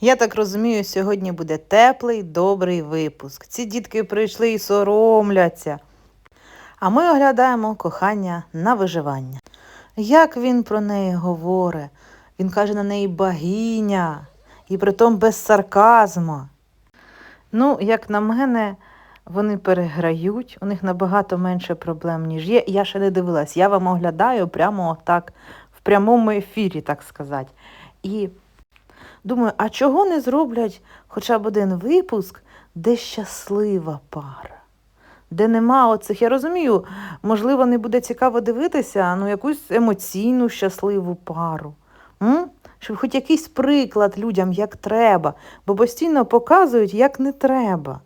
Я так розумію, сьогодні буде теплий, добрий випуск. Ці дітки прийшли і соромляться. А ми оглядаємо кохання на виживання. Як він про неї говорить? Він каже на неї богиня, і притом без сарказму. Ну, як на мене, вони переграють, у них набагато менше проблем, ніж є. Я ще не дивилась. Я вам оглядаю прямо так, в прямому ефірі, так сказати. І думаю, а чого не зроблять хоча б один випуск, де щаслива пара? Де нема оцих, я розумію, можливо, не буде цікаво дивитися, ну якусь емоційну щасливу пару. М? Щоб хоч якийсь приклад людям, як треба, бо постійно показують, як не треба.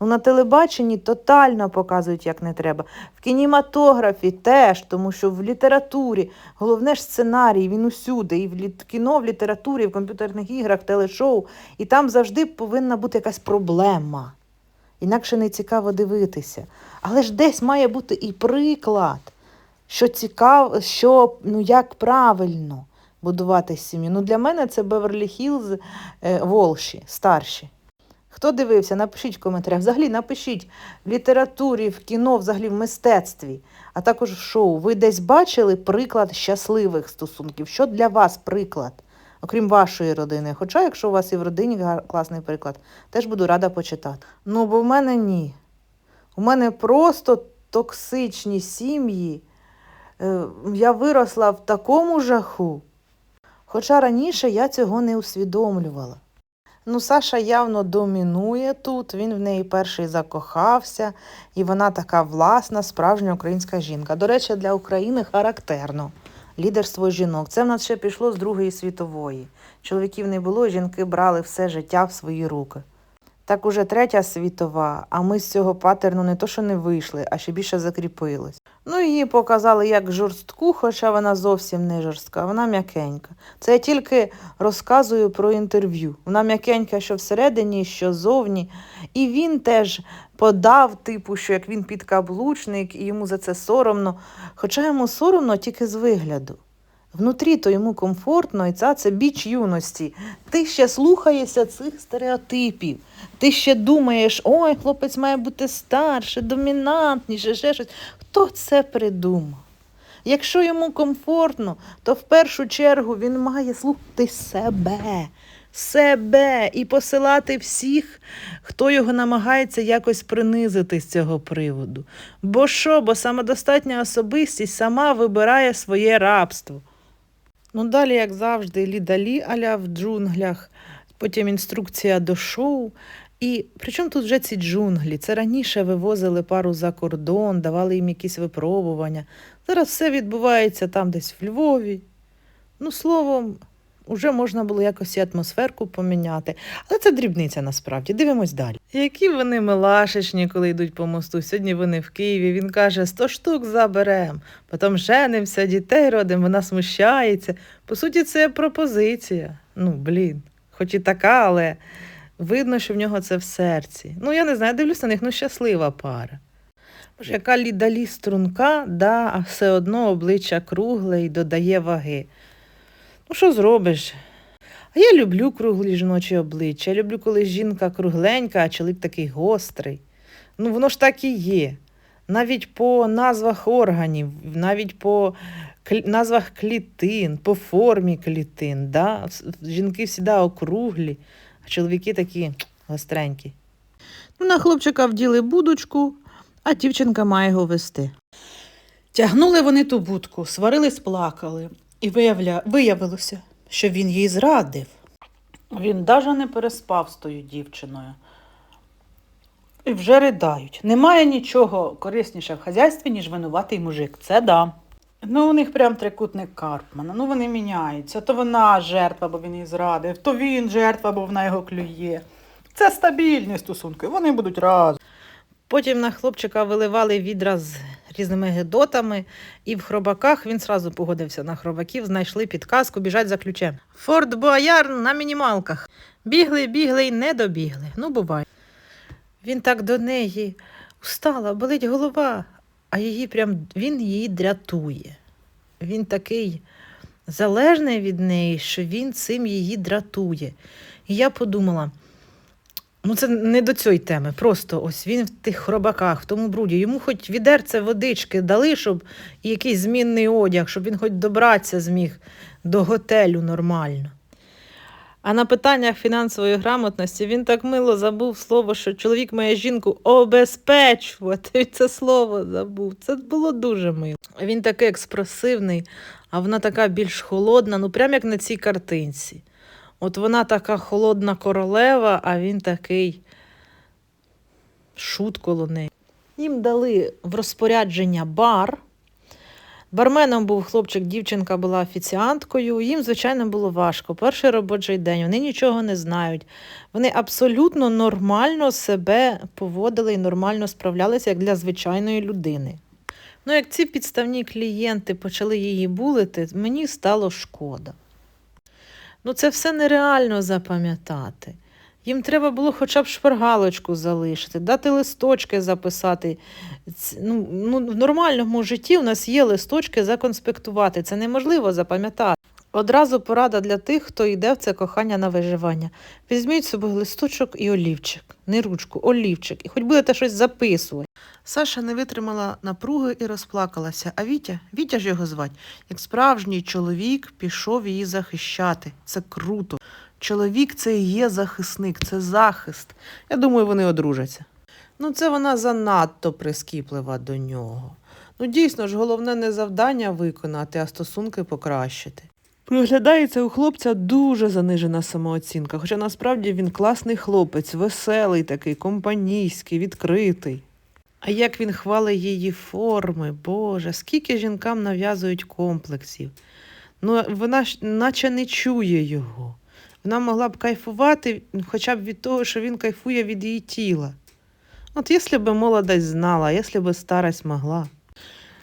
Ну, на телебаченні тотально показують, як не треба. В кінематографі теж, тому що в літературі головне ж сценарій, він усюди, і в кіно, в літературі, в комп'ютерних іграх, телешоу, і там завжди повинна бути якась проблема. Інакше не цікаво дивитися. Але ж десь має бути і приклад, що цікаво, що ну як правильно будувати сім'ю. Ну, для мене це Беверлі Хілз е, Волші, старші. Хто дивився, напишіть в коментарях. Взагалі напишіть в літературі, в кіно, взагалі в мистецтві, а також в шоу. Ви десь бачили приклад щасливих стосунків? Що для вас приклад, окрім вашої родини? Хоча, якщо у вас і в родині класний приклад, теж буду рада почитати. Ну, бо в мене ні. У мене просто токсичні сім'ї. Е, Я виросла в такому жаху. Хоча раніше я цього не усвідомлювала. Ну, Саша явно домінує тут, він в неї перший закохався, і вона така власна, справжня українська жінка. До речі, для України характерно лідерство жінок. Це в нас ще пішло з Другої світової. Чоловіків не було, жінки брали все життя в свої руки. Так уже третя світова, а ми з цього патерну не то, що не вийшли, а ще більше закріпились. Ну, її показали як жорстку, хоча вона зовсім не жорстка, вона м'якенька. Це я тільки розказую про інтерв'ю. Вона м'якенька, що всередині, що зовні. І він теж подав, типу, що як він підкаблучник, і йому за це соромно. Хоча йому соромно тільки з вигляду. Внутрі то йому комфортно, і це, це біч юності. Ти ще слухаєшся цих стереотипів. Ти ще думаєш, ой, хлопець має бути старше, домінантніше, ще щось. Хто це придумав? Якщо йому комфортно, то в першу чергу він має слухати себе, себе і посилати всіх, хто його намагається якось принизити з цього приводу. Бо що, бо самодостатня особистість сама вибирає своє рабство. Ну, далі, як завжди, лідалі аля в джунглях, потім інструкція до шоу. І причому тут вже ці джунглі? Це раніше вивозили пару за кордон, давали їм якісь випробування. Зараз все відбувається там десь в Львові. Ну, словом, уже можна було якось і атмосферку поміняти. Але це дрібниця насправді. Дивимось далі. Які вони милашечні, коли йдуть по мосту. Сьогодні вони в Києві. Він каже, 100 штук заберем, потім женимося, дітей родимо, вона смущається. По суті, це пропозиція. Ну, блін, хоч і така, але видно, що в нього це в серці. Ну, я не знаю, дивлюся на них, ну щаслива пара. Боже, яка лідалі струнка, да, а все одно обличчя кругле і додає ваги. Ну, що зробиш? А я люблю круглі жіночі обличчя. Я люблю, коли жінка кругленька, а чоловік такий гострий. Ну, воно ж так і є. Навіть по назвах органів, навіть по назвах клітин, по формі клітин. Да? Жінки завжди округлі, а чоловіки такі гостренькі. Ну, на хлопчика вділи будочку, а дівчинка має його вести. Тягнули вони ту будку, сварились, плакали, і виявля... виявилося, що він їй зрадив. Він даже не переспав з тою дівчиною. І вже ридають. Немає нічого корисніше в хазяйстві, ніж винуватий мужик. Це да. Ну, у них прям трикутник Карпмана. Ну, вони міняються. То вона жертва, бо він її зрадив, то він жертва, бо вона його клює. Це стабільні стосунки, вони будуть разом. Потім на хлопчика виливали відра з різними гедотами, і в хробаках він сразу погодився на хробаків, знайшли підказку, біжать за ключем. Форт Бояр на мінімалках. Бігли, бігли і не добігли. Ну, буває. Він так до неї устала, болить голова, а її прям він її дрятує. Він такий залежний від неї, що він цим її дратує. І я подумала. Ну, це не до цієї теми. Просто ось він в тих хробаках, в тому бруді. Йому хоч відерце водички дали, щоб і якийсь змінний одяг, щоб він хоч добратися зміг до готелю нормально. А на питаннях фінансової грамотності він так мило забув слово, що чоловік має жінку обезпечувати. Це слово забув. Це було дуже мило. Він такий експресивний, а вона така більш холодна, ну прям як на цій картинці. От вона така холодна королева, а він такий шут коло неї. Їм дали в розпорядження бар. Барменом був хлопчик, дівчинка була офіціанткою. Їм, звичайно, було важко. Перший робочий день, вони нічого не знають. Вони абсолютно нормально себе поводили і нормально справлялися, як для звичайної людини. Ну, як ці підставні клієнти почали її булити, мені стало шкода. Ну, це все нереально запам'ятати. Їм треба було хоча б шпаргалочку залишити, дати листочки записати. Ну, ну, в нормальному житті у нас є листочки законспектувати. Це неможливо запам'ятати. Одразу порада для тих, хто йде в це кохання на виживання. Візьміть з собою листочок і олівчик, не ручку, олівчик, і хоч будете щось записувати. Саша не витримала напруги і розплакалася. А Вітя, Вітя ж його звать, як справжній чоловік пішов її захищати. Це круто. Чоловік це є захисник, це захист. Я думаю, вони одружаться. Ну, це вона занадто прискіплива до нього. Ну, дійсно ж, головне не завдання виконати, а стосунки покращити. Проглядається у хлопця дуже занижена самооцінка, хоча насправді він класний хлопець, веселий такий, компанійський, відкритий. А як він хвалить її форми, Боже, скільки жінкам нав'язують комплексів. Ну, вона ж наче не чує його. Вона могла б кайфувати хоча б від того, що він кайфує від її тіла. От якщо б молодость знала, якщо б старость могла.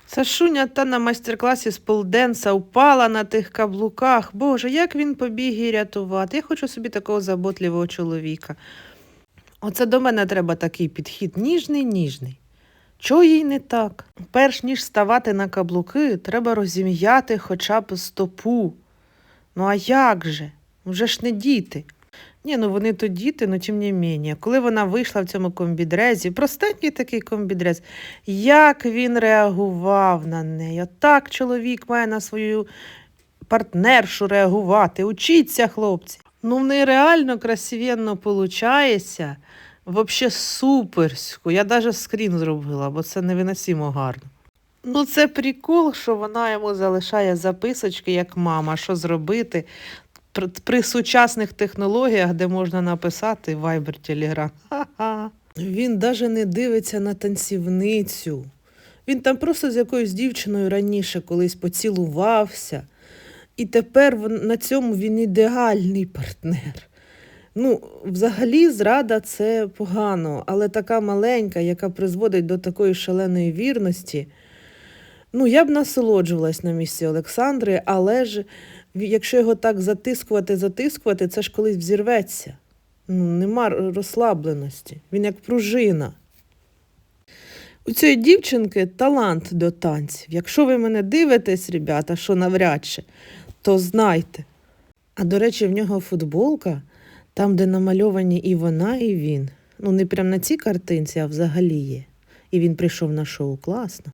Сашуня та на майстер-класі з полденса впала на тих каблуках. Боже, як він побіг її рятувати. Я хочу собі такого заботливого чоловіка. Оце до мене треба такий підхід ніжний, ніжний. Чого їй не так? Перш ніж ставати на каблуки, треба розім'яти хоча б стопу. Ну а як же? Вже ж не діти. Ні, ну вони то діти, ну тим не менше. Коли вона вийшла в цьому комбідрезі, простенький такий комбідрез, як він реагував на неї. Отак чоловік має на свою партнершу реагувати. Учіться, хлопці. Ну, в неї реально красивенно получається. Вообще суперсько. Я навіть скрін зробила, бо це невиносимо гарно. Ну, це прикол, що вона йому залишає записочки, як мама, що зробити при, сучасних технологіях, де можна написати Viber, Telegram. Він навіть не дивиться на танцівницю. Він там просто з якоюсь дівчиною раніше колись поцілувався. І тепер на цьому він ідеальний партнер. Ну, взагалі, зрада це погано, але така маленька, яка призводить до такої шаленої вірності. Ну, я б насолоджувалась на місці Олександри, але ж якщо його так затискувати, затискувати, це ж колись взірветься. Ну, нема розслабленості. Він як пружина. У цієї дівчинки талант до танців. Якщо ви мене дивитесь, ребята, що навряд чи, то знайте. А до речі, в нього футболка, там, де намальовані і вона, і він. Ну, не прям на цій картинці, а взагалі є. І він прийшов на шоу класно.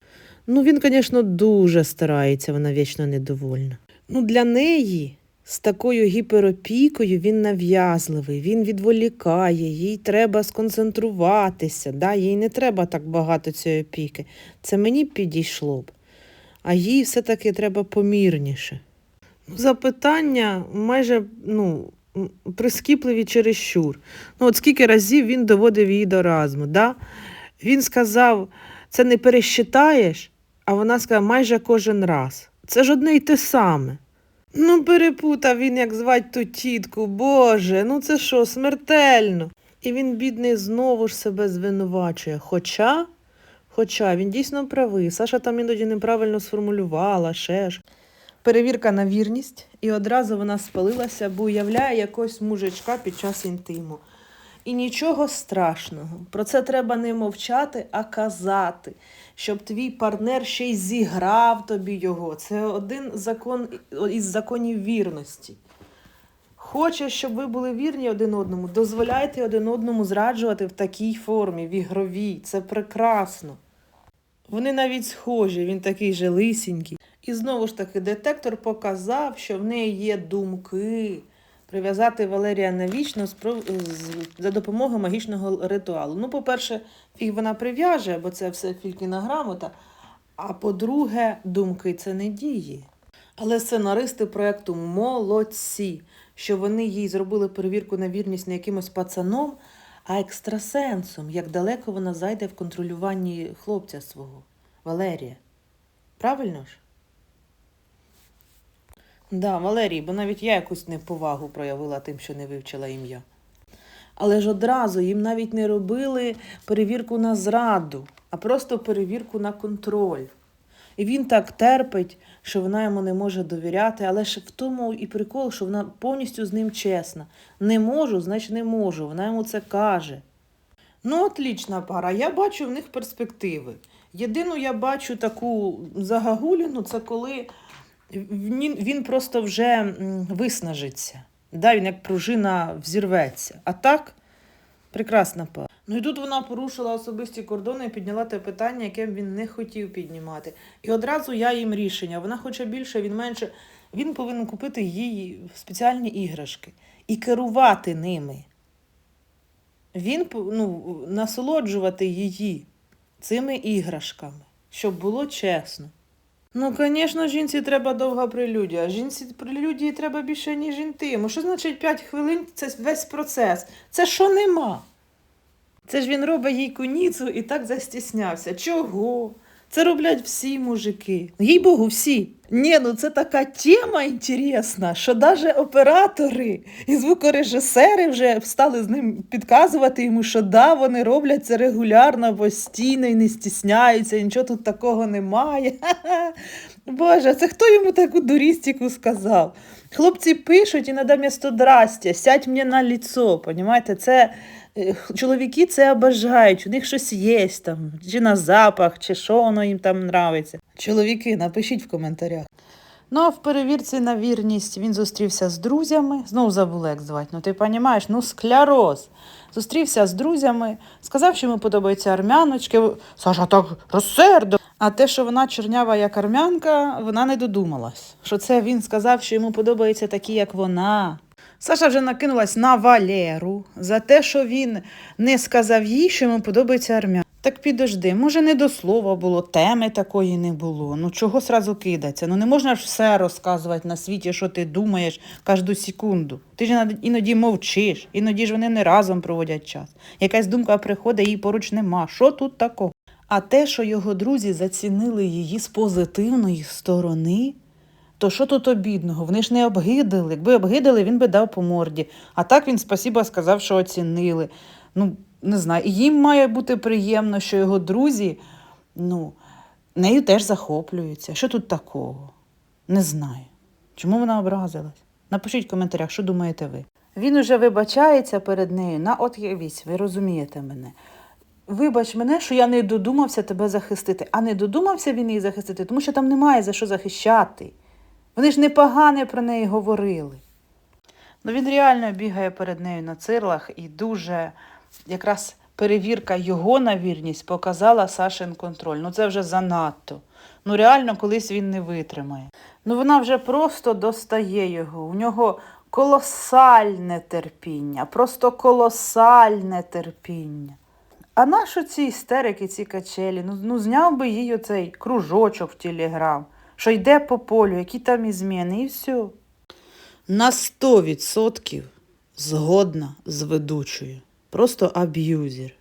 Ну, він, звісно, дуже старається, вона вічно недовольна. Ну, для неї з такою гіперопікою він нав'язливий, він відволікає, їй треба сконцентруватися, да? їй не треба так багато цієї опіки. Це мені підійшло б. А їй все-таки треба помірніше. Ну, Запитання майже ну, прискіпливі чересчур. Ну, от скільки разів він доводив її до разуму. Да? Він сказав, це не пересчитаєш, а вона сказала майже кожен раз. Це ж одне й те саме. Ну, перепутав він, як звать ту тітку, Боже, ну це що, смертельно. І він, бідний, знову ж себе звинувачує. Хоча, хоча він дійсно правий. Саша там іноді неправильно сформулювала, ще ж. Перевірка на вірність, і одразу вона спалилася, бо уявляє якогось мужичка під час інтиму. І нічого страшного. Про це треба не мовчати, а казати, щоб твій партнер ще й зіграв тобі його. Це один закон із законів вірності. Хоче, щоб ви були вірні один одному, дозволяйте один одному зраджувати в такій формі, в ігровій. Це прекрасно. Вони навіть схожі, він такий же лисенький. І знову ж таки, детектор показав, що в неї є думки прив'язати Валерія навічно з за допомогою магічного ритуалу. Ну, по-перше, фіг вона прив'яже, бо це все фількіна грамота. А по-друге, думки це не дії. Але сценаристи проекту молодці, що вони їй зробили перевірку на вірність не якимось пацаном, а екстрасенсом, як далеко вона зайде в контролюванні хлопця свого, Валерія. Правильно ж? Да, Валерій, бо навіть я якусь неповагу проявила тим, що не вивчила ім'я. Але ж одразу їм навіть не робили перевірку на зраду, а просто перевірку на контроль. І він так терпить, що вона йому не може довіряти, але ж в тому і прикол, що вона повністю з ним чесна. Не можу, значить не можу. Вона йому це каже. Ну, отлічна пара. Я бачу в них перспективи. Єдину я бачу таку загагуліну, це коли він, просто вже виснажиться. Да, він як пружина взірветься. А так, прекрасна пара. Ну і тут вона порушила особисті кордони і підняла те питання, яке він не хотів піднімати. І одразу я їм рішення. Вона хоче більше, він менше. Він повинен купити їй спеціальні іграшки і керувати ними. Він ну, насолоджувати її цими іграшками, щоб було чесно. Ну, звісно, жінці треба довга прелюдія. Жінці прелюдії треба більше, ніж інтиму. Що значить 5 хвилин це весь процес? Це що нема? Це ж він робить їй куніцу і так застіснявся. Чого? Це роблять всі мужики. Їй Богу, всі. Ні, ну це така тема інтересна, що навіть оператори і звукорежисери вже стали з ним підказувати йому, що да, вони роблять це регулярно, постійно і не стісняються, і нічого тут такого немає. Боже, це хто йому таку дурістику сказав? Хлопці пишуть і надо місто здрастя, сядь мені на ліцо, понімаєте? Це чоловіки це обажають, у них щось є там, чи на запах, чи що воно їм там нравиться. Чоловіки, напишіть в коментарях. Ну, а в перевірці на вірність він зустрівся з друзями. Знову забула, як звати. Ну, ти розумієш, ну скляроз. Зустрівся з друзями, сказав, що йому подобаються армяночки. Саша так розсердив. А те, що вона чорнява як армянка, вона не додумалась. Що це він сказав, що йому подобаються такі, як вона. Саша вже накинулась на Валеру за те, що він не сказав їй, що йому подобається армян. Так підожди, може, не до слова було, теми такої не було. Ну чого сразу кидаться? Ну не можна ж все розказувати на світі, що ти думаєш кожну секунду. Ти ж іноді- мовчиш, іноді ж вони не разом проводять час. Якась думка приходить, її поруч нема. Що тут такого? А те, що його друзі зацінили її з позитивної сторони, то що тут обідного? Вони ж не обгидали. Якби обгидали, він би дав по морді. А так він спасіба сказав, що оцінили. Ну, не знаю. І їм має бути приємно, що його друзі, ну, нею теж захоплюються. Що тут такого? Не знаю. Чому вона образилась? Напишіть в коментарях, що думаєте ви. Він уже вибачається перед нею на от явісь, ви розумієте мене. Вибач мене, що я не додумався тебе захистити. А не додумався він її захистити, тому що там немає за що захищати. Вони ж непогане про неї говорили. Ну він реально бігає перед нею на цирлах і дуже якраз перевірка його на вірність показала Сашин контроль. Ну це вже занадто. Ну реально колись він не витримає. Ну вона вже просто достає його. У нього колосальне терпіння, просто колосальне терпіння. А нащо ці істерики, ці качелі? Ну, ну зняв би їй оцей кружочок в телеграм, що йде по полю, які там і зміни, і все. На 100% згодна з ведучою. Просто аб'юзер.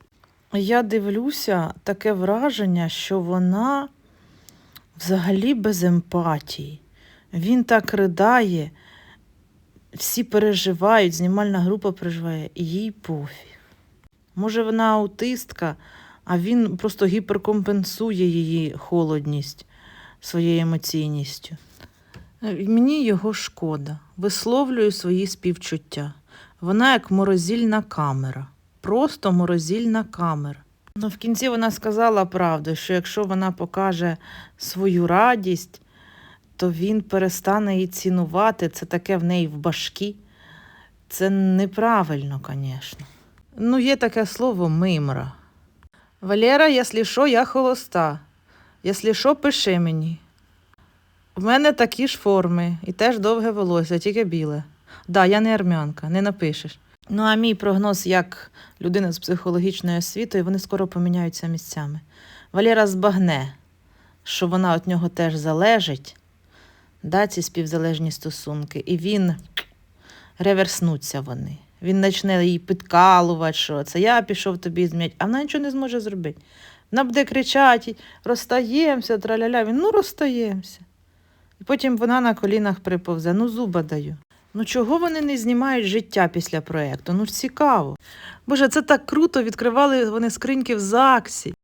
Я дивлюся, таке враження, що вона взагалі без емпатії. Він так ридає, всі переживають, знімальна група переживає, і їй пофіг. Може, вона аутистка, а він просто гіперкомпенсує її холодність своєю емоційністю. Е, Мені його шкода. Висловлюю свої співчуття. Вона як морозильна камера. просто морозильна камера. Ну, в кінці вона сказала правду, що якщо вона покаже свою радість, то він перестане її цінувати. Це таке в неї в башкі. Це неправильно, звісно. Ну, є таке слово мимра. Валера, якщо що, я холоста. Якщо що, пиши мені. В мене такі ж форми і теж довге волосся, тільки біле. Да, я не армянка, не напишеш. Ну, а мій прогноз як людина з психологічною освітою, вони скоро поміняються місцями. Валера збагне, що вона від нього теж залежить, да, ці співзалежні стосунки, і він реверснуться вони. Він почне її підкалувати, що це я пішов тобі зм'ять, а вона нічого не зможе зробити. Вона буде кричати, розстаємося, траляля. Він, ну розстаємося. І потім вона на колінах приповзе, ну зуба даю. Ну чого вони не знімають життя після проєкту? Ну цікаво. Боже, це так круто, відкривали вони скриньки в ЗАГСі.